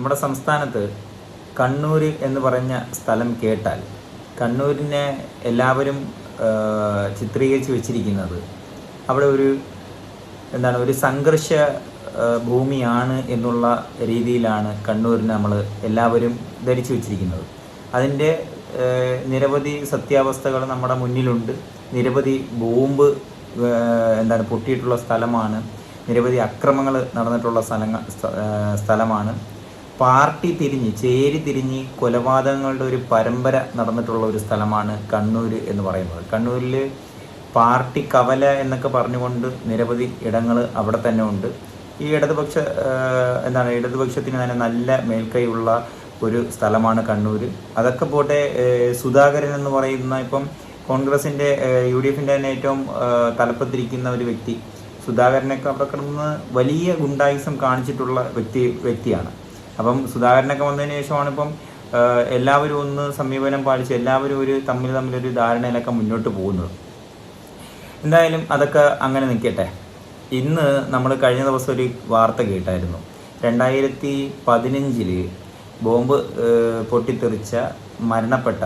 നമ്മുടെ സംസ്ഥാനത്ത് കണ്ണൂർ എന്ന് പറഞ്ഞ സ്ഥലം കേട്ടാൽ കണ്ണൂരിനെ എല്ലാവരും ചിത്രീകരിച്ച് വെച്ചിരിക്കുന്നത് അവിടെ ഒരു എന്താണ് ഒരു സംഘർഷ ഭൂമിയാണ് എന്നുള്ള രീതിയിലാണ് കണ്ണൂരിനെ നമ്മൾ എല്ലാവരും ധരിച്ചു വെച്ചിരിക്കുന്നത്. അതിന്റെ നിരവധി സത്യാവസ്ഥകൾ നമ്മുടെ മുന്നിലുണ്ട്. നിരവധി ബോംബ് എന്താണ് പൊട്ടിയിട്ടുള്ള സ്ഥലമാണ്. നിരവധി അക്രമങ്ങൾ നടന്നിട്ടുള്ള സ്ഥലങ്ങൾ സ്ഥലമാണ്. പാർട്ടി തിരിഞ്ഞ് ചേരി തിരിഞ്ഞ് കൊലപാതകങ്ങളുടെ ഒരു പരമ്പര നടന്നിട്ടുള്ള ഒരു സ്ഥലമാണ് കണ്ണൂർ എന്ന് പറയുന്നത്. കണ്ണൂരിൽ പാർട്ടി കവല എന്നൊക്കെ പറഞ്ഞുകൊണ്ട് നിരവധി ഇടങ്ങൾ അവിടെ തന്നെ ഉണ്ട്. ഈ ഇടതുപക്ഷ എന്താണ് ഇടതുപക്ഷത്തിന് തന്നെ നല്ല മേൽക്കൈയുള്ള ഒരു സ്ഥലമാണ് കണ്ണൂർ അതൊക്കെ പോട്ടെ സുധാകരൻ എന്ന് പറയുന്ന ഇപ്പം കോൺഗ്രസിന്റെ യു ഡി എഫിന്റെ തന്നെ ഏറ്റവും തലപ്പത്തിരിക്കുന്ന ഒരു വ്യക്തി. സുധാകരനൊക്കെ അവിടെ കിടന്ന് വലിയ ഗുണ്ടായുസം കാണിച്ചിട്ടുള്ള വ്യക്തി വ്യക്തിയാണ്. അപ്പം സുധാകരനൊക്കെ വന്നതിന് ശേഷമാണ് ഇപ്പം എല്ലാവരും ഒന്ന് സമീപനം പാലിച്ച് എല്ലാവരും ഒരു തമ്മിൽ തമ്മിലൊരു ധാരണയിലൊക്കെ മുന്നോട്ട് പോകുന്നത്. എന്തായാലും അതൊക്കെ അങ്ങനെ നിൽക്കട്ടെ. ഇന്ന് നമ്മൾ കഴിഞ്ഞ ദിവസം ഒരു വാർത്ത കേട്ടായിരുന്നു. രണ്ടായിരത്തി പതിനഞ്ചിൽ ബോംബ് പൊട്ടിത്തെറിച്ച മരണപ്പെട്ട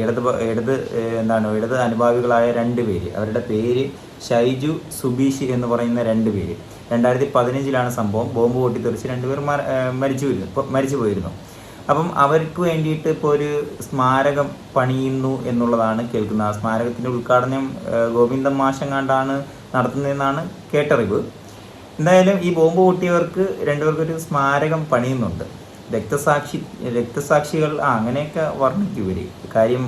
ഇടത് ഇടത് എന്താണ് ഇടത് അനുഭാവികളായ രണ്ട് പേര്. അവരുടെ പേര് ഷൈജു സുബീഷ് എന്ന് പറയുന്ന രണ്ട് പേര്. രണ്ടായിരത്തി പതിനഞ്ചിലാണ് സംഭവം. ബോംബ് പൊട്ടിത്തെറിച്ച് രണ്ടുപേർ മരിച്ചു മരിച്ചു പോയിരുന്നു. അപ്പം അവർക്ക് വേണ്ടിയിട്ട് ഇപ്പോൾ ഒരു സ്മാരകം പണിയുന്നു എന്നുള്ളതാണ് കേൾക്കുന്നത്. ആ സ്മാരകത്തിന്റെ ഉദ്ഘാടനം ഗോവിന്ദൻ മാഷങ്ങാണ്ടാണ് നടത്തുന്നതെന്നാണ് കേട്ടറിവ്. എന്തായാലും ഈ ബോംബ് പൊട്ടിയവർക്ക് രണ്ടുപേർക്കൊരു സ്മാരകം പണിയുന്നുണ്ട്. രക്തസാക്ഷി രക്തസാക്ഷികൾ ആ അങ്ങനെയൊക്കെ വർണിക്കും ഇവർ കാര്യം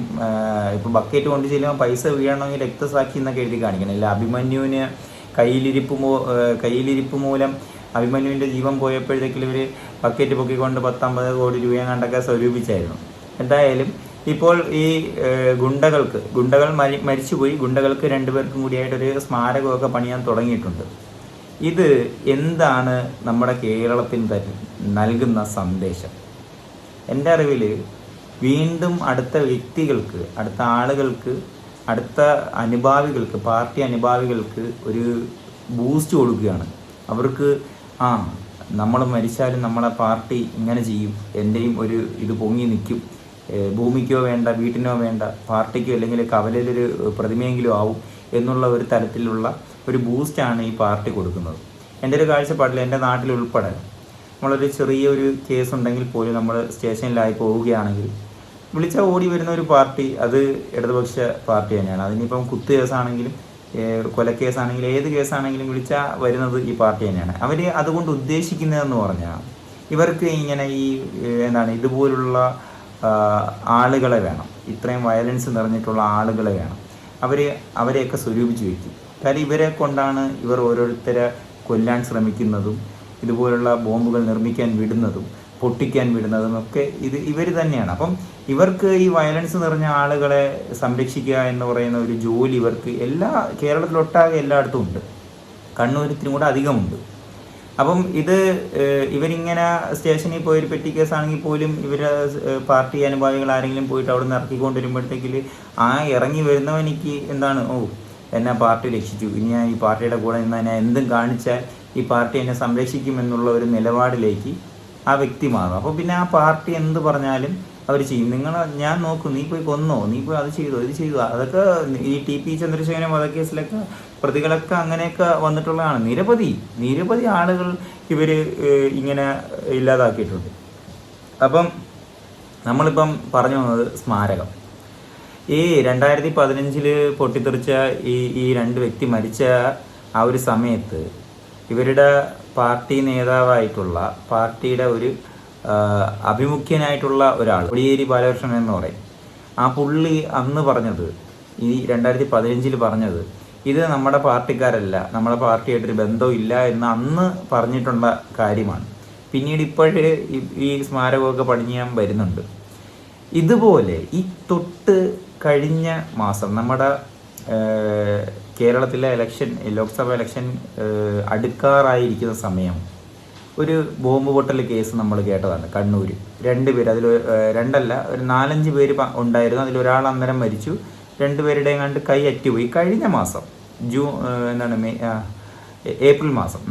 ഇപ്പൊ ബക്കറ്റ് കൊണ്ട് ചെല്ലുമ്പോൾ പൈസ വീഴണമെങ്കിൽ രക്തസാക്ഷി എന്നൊക്കെ എഴുതി കാണിക്കണം. ഇല്ല അഭിമന്യുവിന് കയ്യിലിരിപ്പ് മൂ കയ്യിലിരിപ്പ് മൂലം അഭിമന്യുവിന്റെ ജീവൻ പോയപ്പോഴത്തേക്കും ഇവർ ബക്കറ്റ് പൊക്കിക്കൊണ്ട് പത്തൊമ്പത് കോടി രൂപയും കണ്ടൊക്കെ സ്വരൂപിച്ചായിരുന്നു. എന്തായാലും ഇപ്പോൾ ഈ ഗുണ്ടകൾക്ക് ഗുണ്ടകൾ മരി മരിച്ചുപോയി ഗുണ്ടകൾക്ക് രണ്ടുപേർക്കും കൂടിയായിട്ടൊരു സ്മാരകമൊക്കെ പണിയാൻ തുടങ്ങിയിട്ടുണ്ട്. ഇത് എന്താണ് നമ്മുടെ കേരളത്തിന് നൽകുന്ന സന്ദേശം? എന്റെ അറിവിൽ വീണ്ടും അടുത്ത വ്യക്തികൾക്ക് അടുത്ത ആളുകൾക്ക് അടുത്ത അനുഭാവികൾക്ക് പാർട്ടി അനുഭാവികൾക്ക് ഒരു ബൂസ്റ്റ് കൊടുക്കുകയാണ്. അവർക്ക് ആ നമ്മൾ മരിച്ചാലും നമ്മളെ പാർട്ടി ഇങ്ങനെ ചെയ്യും. എന്റെയും ഒരു ഇത് പൊങ്ങി നിൽക്കും. ഭൂമിക്കോ വേണ്ട വീട്ടിനോ വേണ്ട പാർട്ടിക്കോ അല്ലെങ്കിൽ കവലയിലൊരു പ്രതിമയെങ്കിലും ആവും എന്നുള്ള ഒരു തരത്തിലുള്ള ഒരു ബൂസ്റ്റാണ് ഈ പാർട്ടി കൊടുക്കുന്നത്. എന്റെ ഒരു കാഴ്ചപ്പാടിൽ എന്റെ നാട്ടിൽ ഉൾപ്പെടെ നമ്മളൊരു ചെറിയൊരു കേസ് ഉണ്ടെങ്കിൽ പോലും നമ്മൾ സ്റ്റേഷനിലായി പോവുകയാണെങ്കിൽ വിളിച്ചാൽ ഓടി വരുന്ന ഒരു പാർട്ടി അത് ഇടതുപക്ഷ പാർട്ടി തന്നെയാണ്. അതിനിപ്പം കുത്തു കേസാണെങ്കിലും കൊലക്കേസാണെങ്കിലും ഏത് കേസാണെങ്കിലും വിളിച്ചാൽ വരുന്നത് ഈ പാർട്ടി തന്നെയാണ്. അവർ അതുകൊണ്ട് ഉദ്ദേശിക്കുന്നതെന്ന് പറഞ്ഞാൽ ഇവർക്ക് ഇങ്ങനെ ഈ എന്താണ് ഇതുപോലുള്ള ആളുകളെ വേണം. ഇത്രയും വയലൻസ് നിറഞ്ഞിട്ടുള്ള ആളുകളെ വേണം. അവർ അവരെയൊക്കെ സ്വരൂപിച്ച് വയ്ക്കും കാര്യം ഇവരെ കൊണ്ടാണ് ഇവർ ഓരോരുത്തരെ കൊല്ലാൻ ശ്രമിക്കുന്നതും ഇതുപോലുള്ള ബോംബുകൾ നിർമ്മിക്കാൻ വിടുന്നതും പൊട്ടിക്കാൻ വിടുന്നതും ഒക്കെ ഇത് ഇവർ തന്നെയാണ്. അപ്പം ഇവർക്ക് ഈ വയലൻസ് നിറഞ്ഞ ആളുകളെ സംരക്ഷിക്കുക എന്ന് പറയുന്ന ഒരു ജോലി ഇവർക്ക് എല്ലാ കേരളത്തിലൊട്ടാകെ എല്ലായിടത്തും ഉണ്ട്. കണ്ണൂർ ഇത്തിരി കൂടെ അധികമുണ്ട്. അപ്പം ഇത് ഇവരിങ്ങനെ സ്റ്റേഷനിൽ പോയി ഒരു പെട്ടി കേസാണെങ്കിൽ പോലും ഇവർ പാർട്ടി അനുഭാവികൾ ആരെങ്കിലും പോയിട്ട് അവിടെ നിന്ന് ഇറക്കിക്കൊണ്ട് വരുമ്പോഴത്തേക്കിൽ ആ ഇറങ്ങി വരുന്നവനിക്ക് എന്താണ്? ഓ എന്നെ പാർട്ടി രക്ഷിച്ചു. ഇനി ഞാൻ ഈ പാർട്ടിയുടെ കൂടെ നിന്ന് ഞാൻ എന്തും കാണിച്ചാൽ ഈ പാർട്ടി എന്നെ സംരക്ഷിക്കുമെന്നുള്ള ഒരു നിലപാടിലേക്ക് ആ വ്യക്തി മാറും. അപ്പോൾ പിന്നെ ആ പാർട്ടി എന്ത് പറഞ്ഞാലും അവർ ചെയ്യും. നിങ്ങൾ ഞാൻ നോക്കും നീ പോയി കൊന്നോ നീ പോയി അത് ചെയ്തോ ഇത് ചെയ്തോ. അതൊക്കെ ഈ ടി പി ചന്ദ്രശേഖരൻ വധക്കേസിലൊക്കെ പ്രതികളൊക്കെ അങ്ങനെയൊക്കെ വന്നിട്ടുള്ളതാണ്. നിരവധി നിരവധി ആളുകൾ ഇവർ ഇങ്ങനെ ഇല്ലാതാക്കിയിട്ടുണ്ട്. അപ്പം നമ്മളിപ്പം പറഞ്ഞു വന്നത് സ്മാരകം. ഈ രണ്ടായിരത്തി പതിനഞ്ചിൽ പൊട്ടിത്തെറിച്ച ഈ ഈ രണ്ട് വ്യക്തി മരിച്ച ആ ഒരു സമയത്ത് ഇവരുടെ പാർട്ടി നേതാവായിട്ടുള്ള പാർട്ടിയുടെ ഒരു അഭിമുഖ്യനായിട്ടുള്ള ഒരാൾ കോടിയേരി ബാലകൃഷ്ണൻ എന്ന് പറയും. ആ പുള്ളി അന്ന് പറഞ്ഞത് ഈ രണ്ടായിരത്തി പതിനഞ്ചിൽ പറഞ്ഞത് ഇത് നമ്മുടെ പാർട്ടിക്കാരല്ല നമ്മുടെ പാർട്ടിയായിട്ടൊരു ബന്ധമില്ല എന്ന് അന്ന് പറഞ്ഞിട്ടുള്ള കാര്യമാണ്. പിന്നീട് ഇപ്പോഴേ ഈ- സ്മാരകമൊക്കെ പണിയാൻ വരുന്നുണ്ട്. ഇതുപോലെ ഈ തൊട്ട് കഴിഞ്ഞ മാസം നമ്മുടെ കേരളത്തിലെ ഇലക്ഷൻ ലോക്സഭ ഇലക്ഷൻ അടുക്കാറായിരിക്കുന്ന സമയം. ഒരു ബോംബ് പൊട്ടൽ കേസ് നമ്മൾ കേട്ടതാണ് കണ്ണൂർ രണ്ട് പേര് അതിൽ രണ്ടല്ല ഒരു നാലഞ്ച് പേര് ഉണ്ടായിരുന്നു. അതിൽ ഒരാൾ അന്നേരം മരിച്ചു. രണ്ടുപേരുടെയും കണ്ട് കൈ അറ്റുപോയി കഴിഞ്ഞ മാസം ജൂൺ എന്താണ് മെയ് ഏപ്രിൽ മാസം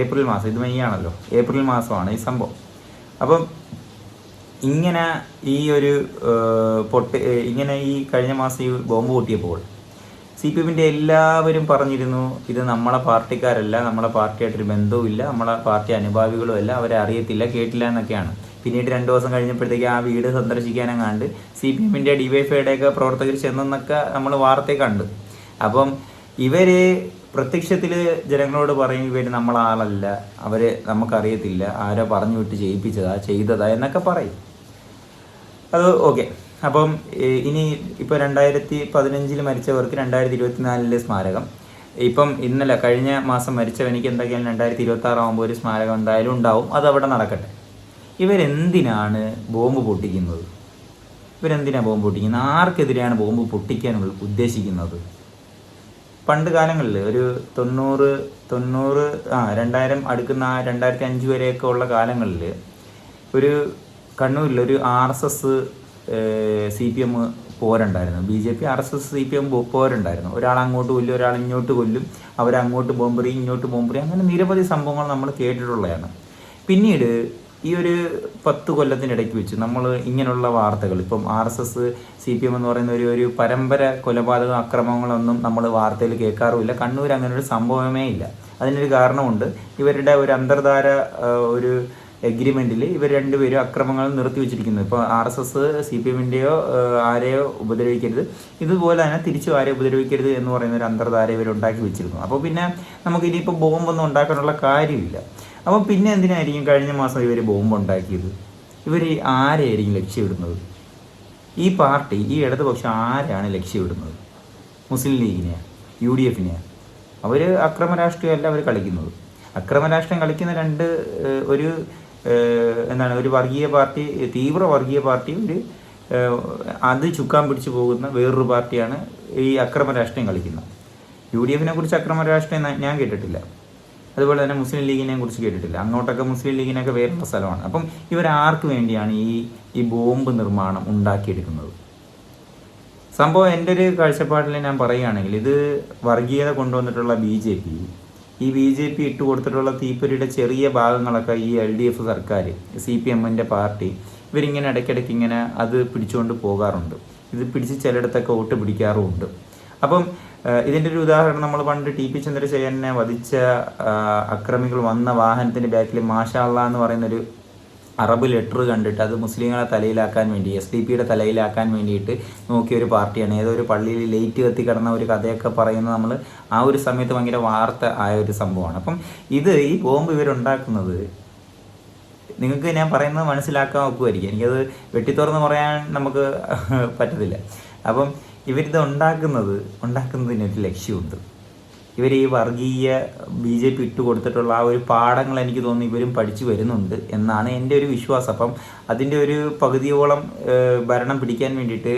ഏപ്രിൽ മാസം ഇത് മെയ് ആണല്ലോ. ഏപ്രിൽ മാസമാണ് ഈ സംഭവം. അപ്പം ഇങ്ങനെ ഈ ഒരു പൊട്ട് ഇങ്ങനെ ഈ കഴിഞ്ഞ മാസം ഈ ബോംബ് പൊട്ടിയപ്പോൾ സി പി എമ്മിന്റെ എല്ലാവരും പറഞ്ഞിരുന്നു ഇത് നമ്മളെ പാർട്ടിക്കാരല്ല നമ്മളെ പാർട്ടിയായിട്ടൊരു ബന്ധവുമില്ല നമ്മളെ പാർട്ടി അനുഭാവികളും അല്ല അവരെ അറിയത്തില്ല കേട്ടില്ല എന്നൊക്കെയാണ്. പിന്നീട് രണ്ട് ദിവസം കഴിഞ്ഞപ്പോഴത്തേക്ക് ആ വീട് സന്ദർശിക്കാനെങ്ങാണ്ട് സി പി എമ്മിന്റെ ഡിവൈഫൈയുടെയൊക്കെ പ്രവർത്തകർ ചെന്നെന്നൊക്കെ നമ്മൾ വാർത്തയെ കണ്ടു. അപ്പം ഇവർ പ്രത്യക്ഷത്തിൽ ജനങ്ങളോട് പറയും ഇവർ നമ്മളാളല്ല അവരെ നമുക്കറിയത്തില്ല ആരോ പറഞ്ഞു വിട്ട് ചെയ്യിപ്പിച്ചതാ ചെയ്തതാ എന്നൊക്കെ പറയും. അത് ഓക്കെ. അപ്പം ഇനി ഇപ്പോൾ രണ്ടായിരത്തി പതിനഞ്ചിൽ മരിച്ചവർക്ക് രണ്ടായിരത്തി ഇരുപത്തിനാലിലെ സ്മാരകം. ഇപ്പം ഇന്നലെ കഴിഞ്ഞ മാസം മരിച്ചവനിക്ക് എന്തൊക്കെയാണ് രണ്ടായിരത്തി ഇരുപത്തി ആറാകുമ്പോൾ ഒരു സ്മാരകം എന്തായാലും ഉണ്ടാവും അത് അവിടെ നടക്കട്ടെ. ഇവരെന്തിനാണ് ബോംബ് പൊട്ടിക്കുന്നത്? ഇവരെന്തിനാണ് ബോംബ് പൊട്ടിക്കുന്നത്? ആർക്കെതിരെയാണ് ബോംബ് പൊട്ടിക്കാൻ ഉദ്ദേശിക്കുന്നത്? പണ്ട് കാലങ്ങളിൽ ഒരു തൊണ്ണൂറ് തൊണ്ണൂറ് ആ രണ്ടായിരം അടുക്കുന്ന ആ രണ്ടായിരത്തി അഞ്ച് വരെയൊക്കെ ഉള്ള കാലങ്ങളിൽ ഒരു കണ്ണൂരിൽ ഒരു R S S C P M പോരുണ്ടായിരുന്നു. B J P R S S C P M പോരുണ്ടായിരുന്നു. ഒരാൾ അങ്ങോട്ട് കൊല്ലും ഒരാൾ ഇങ്ങോട്ട് കൊല്ലും. അവരങ്ങോട്ട് ബോംബറി ഇങ്ങോട്ട് ബോംബറി അങ്ങനെ നിരവധി സംഭവങ്ങൾ നമ്മൾ കേട്ടിട്ടുള്ളതാണ്. പിന്നീട് ഈ ഒരു പത്ത് കൊല്ലത്തിനിടയ്ക്ക് വെച്ച് നമ്മൾ ഇങ്ങനെയുള്ള വാർത്തകൾ ഇപ്പം R S S C P M എന്ന് പറയുന്ന ഒരു ഒരു പരമ്പര കൊലപാതക അക്രമങ്ങളൊന്നും നമ്മൾ വാർത്തയിൽ കേൾക്കാറുമില്ല. കണ്ണൂർ അങ്ങനെ ഒരു സംഭവമേ ഇല്ല. അതിനൊരു കാരണമുണ്ട്. ഇവരുടെ ഒരു അന്തർധാര ഒരു എഗ്രിമെന്റിൽ ഇവർ രണ്ടുപേരും അക്രമങ്ങൾ നിർത്തി വെച്ചിരിക്കുന്നു ഇപ്പോൾ R S S C P എമ്മിന്റെയോ ആരെയോ ഉപദ്രവിക്കരുത്. ഇതുപോലെ തന്നെ തിരിച്ചു ആരെ ഉപദ്രവിക്കരുത് എന്ന് പറയുന്ന ഒരു അന്തർധാര ഇവർ ഉണ്ടാക്കി വെച്ചിരുന്നു. അപ്പോൾ പിന്നെ നമുക്ക് ഇനിയിപ്പോൾ ബോംബൊന്നും ഉണ്ടാക്കാനുള്ള കാര്യമില്ല. അപ്പോൾ പിന്നെ എന്തിനായിരിക്കും കഴിഞ്ഞ മാസം ഇവർ ബോംബ് ഉണ്ടാക്കിയത്? ഇവർ ആരെയായിരിക്കും ലക്ഷ്യമിടുന്നത്? ഈ പാർട്ടി ഈ ഇടതുപക്ഷം ആരാണ് ലക്ഷ്യമിടുന്നത്? മുസ്ലിം ലീഗിനെ യു ഡി എഫിനെ അവർ അക്രമ രാഷ്ട്രീയമല്ല അവർ കളിക്കുന്നത്. അക്രമ രാഷ്ട്രീയം കളിക്കുന്ന രണ്ട് ഒരു എന്താണ് ഒരു വർഗീയ പാർട്ടി തീവ്ര വർഗീയ പാർട്ടി ഒരു അത് ചുക്കാൻ പിടിച്ചു പോകുന്ന വേറൊരു പാർട്ടിയാണ് ഈ അക്രമ രാഷ്ട്രീയം കളിക്കുന്നത്. യു ഡി എഫിനെ കുറിച്ച് അക്രമ രാഷ്ട്രീയം ഞാൻ കേട്ടിട്ടില്ല. അതുപോലെ തന്നെ മുസ്ലിം ലീഗിനെ കുറിച്ച് കേട്ടിട്ടില്ല. അങ്ങോട്ടൊക്കെ മുസ്ലിം ലീഗിനൊക്കെ വേറെ സ്ഥലമാണ്. അപ്പം ഇവർ ആർക്ക് വേണ്ടിയാണ് ഈ ഈ ബോംബ് നിർമ്മാണം ഉണ്ടാക്കിയെടുക്കുന്നത്? സംഭവം എന്റെ ഒരു കാഴ്ചപ്പാടിൽ ഞാൻ പറയുകയാണെങ്കിൽ ഇത് വർഗീയത കൊണ്ടുവന്നിട്ടുള്ള ബി ജെ പി ഈ ബി ജെ പി ഇട്ട് കൊടുത്തിട്ടുള്ള തീപ്പൊരിയുടെ ചെറിയ ഭാഗങ്ങളൊക്കെ ഈ എൽ ഡി എഫ് സർക്കാർ സി പി എമ്മിന്റെ പാർട്ടി ഇവരിങ്ങനെ ഇടയ്ക്കിടയ്ക്ക് ഇങ്ങനെ അത് പിടിച്ചുകൊണ്ട് പോകാറുണ്ട്. ഇത് പിടിച്ച് ചിലയിടത്തൊക്കെ വോട്ട് പിടിക്കാറുമുണ്ട്. അപ്പം ഇതിന്റെ ഒരു ഉദാഹരണം നമ്മൾ പണ്ട് ടി പി ചന്ദ്രശേഖരനെ വധിച്ച അക്രമികൾ വന്ന വാഹനത്തിന്റെ ബാക്കിൽ മാഷാള്ള എന്ന് പറയുന്നൊരു അറബ് ലെറ്റർ കണ്ടിട്ട് അത് മുസ്ലിങ്ങളെ തലയിലാക്കാൻ വേണ്ടി എസ് ഡി പിയുടെ തലയിലാക്കാൻ വേണ്ടിയിട്ട് നോക്കിയ ഒരു പാർട്ടിയാണ്. ഏതോ ഒരു പള്ളിയിൽ ലേറ്റ് കത്തി കിടന്ന ഒരു കഥയൊക്കെ പറയുന്നത് നമ്മൾ ആ ഒരു സമയത്ത് ഭയങ്കര വാർത്ത ആയ ഒരു സംഭവമാണ്. അപ്പം ഇത് ഈ ബോംബ് ഇവരുണ്ടാക്കുന്നത് നിങ്ങൾക്ക് ഞാൻ പറയുന്നത് മനസ്സിലാക്കാൻ നോക്കുമായിരിക്കും എനിക്കത് വെട്ടിത്തുറന്ന് പറയാൻ നമുക്ക് പറ്റത്തില്ല. അപ്പം ഇവരിത് ഉണ്ടാക്കുന്നത് ഉണ്ടാക്കുന്നതിനൊരു ലക്ഷ്യമുണ്ട്. ഇവർ ഈ വർഗീയ ബി ജെ പി ഇട്ട് കൊടുത്തിട്ടുള്ള ആ ഒരു പാഠങ്ങൾ എനിക്ക് തോന്നുന്നു ഇവരും പഠിച്ചു വരുന്നുണ്ട് എന്നാണ് എന്റെ ഒരു വിശ്വാസം. അപ്പം അതിന്റെ ഒരു പകുതിയോളം ഭരണം പിടിക്കാൻ വേണ്ടിയിട്ട്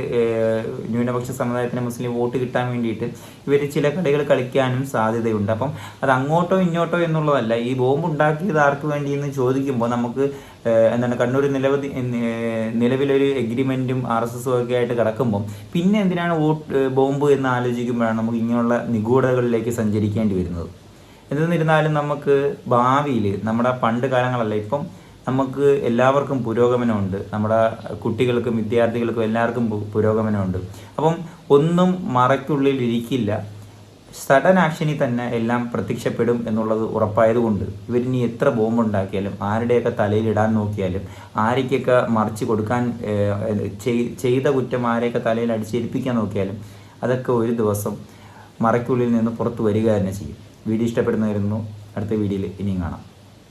ന്യൂനപക്ഷ സമുദായത്തിന് മുസ്ലിം വോട്ട് കിട്ടാൻ വേണ്ടിയിട്ട് ഇവർ ചില കളികൾ കളിക്കാനും സാധ്യതയുണ്ട്. അപ്പം അത് അങ്ങോട്ടോ ഇങ്ങോട്ടോ എന്നുള്ളതല്ല ഈ ബോംബ് ഉണ്ടാക്കിയത് ആർക്ക് വേണ്ടി എന്ന് ചോദിക്കുമ്പോൾ നമുക്ക് എന്താണ് കണ്ണൂർ നിലവധി നിലവിലൊരു എഗ്രിമെന്റും ആർ എസ് എസും ഒക്കെ ആയിട്ട് കിടക്കുമ്പം പിന്നെ എന്തിനാണ് വോട്ട് ബോംബ് എന്ന് ആലോചിക്കുമ്പോഴാണ് നമുക്ക് ഇങ്ങനെയുള്ള നിഗൂഢതകളിലേക്ക് സഞ്ചരിക്കേണ്ടി വരുന്നത്. എന്നിരുന്നാലും നമുക്ക് ഭാവിയിൽ നമ്മുടെ പണ്ട് കാലങ്ങളല്ല ഇപ്പം നമുക്ക് എല്ലാവർക്കും പുരോഗമനമുണ്ട്. നമ്മുടെ കുട്ടികൾക്കും വിദ്യാർത്ഥികൾക്കും എല്ലാവർക്കും പുരോഗമനമുണ്ട്. അപ്പം ഒന്നും മറയ്ക്കുള്ളിൽ ഇരിക്കില്ല. സഡൻ ആക്ഷനിൽ തന്നെ എല്ലാം പ്രത്യക്ഷപ്പെടും എന്നുള്ളത് ഉറപ്പായതുകൊണ്ട് ഇവരിനി എത്ര ബോംബ് ഉണ്ടാക്കിയാലും ആരുടെയൊക്കെ തലയിലിടാൻ നോക്കിയാലും ആരൊക്കെയൊക്കെ മറിച്ച് കൊടുക്കാൻ ചെയ്ത കുറ്റം ആരെയൊക്കെ തലയിൽ അടിച്ചേൽപ്പിക്കാൻ നോക്കിയാലും അതൊക്കെ ഒരു ദിവസം മറയ്ക്കുള്ളിൽ നിന്ന് പുറത്തു വരിക തന്നെ ചെയ്യും. വീഡിയോ ഇഷ്ടപ്പെടുന്നതായിരുന്നു അടുത്ത വീഡിയോയിൽ ഇനിയും കാണാം.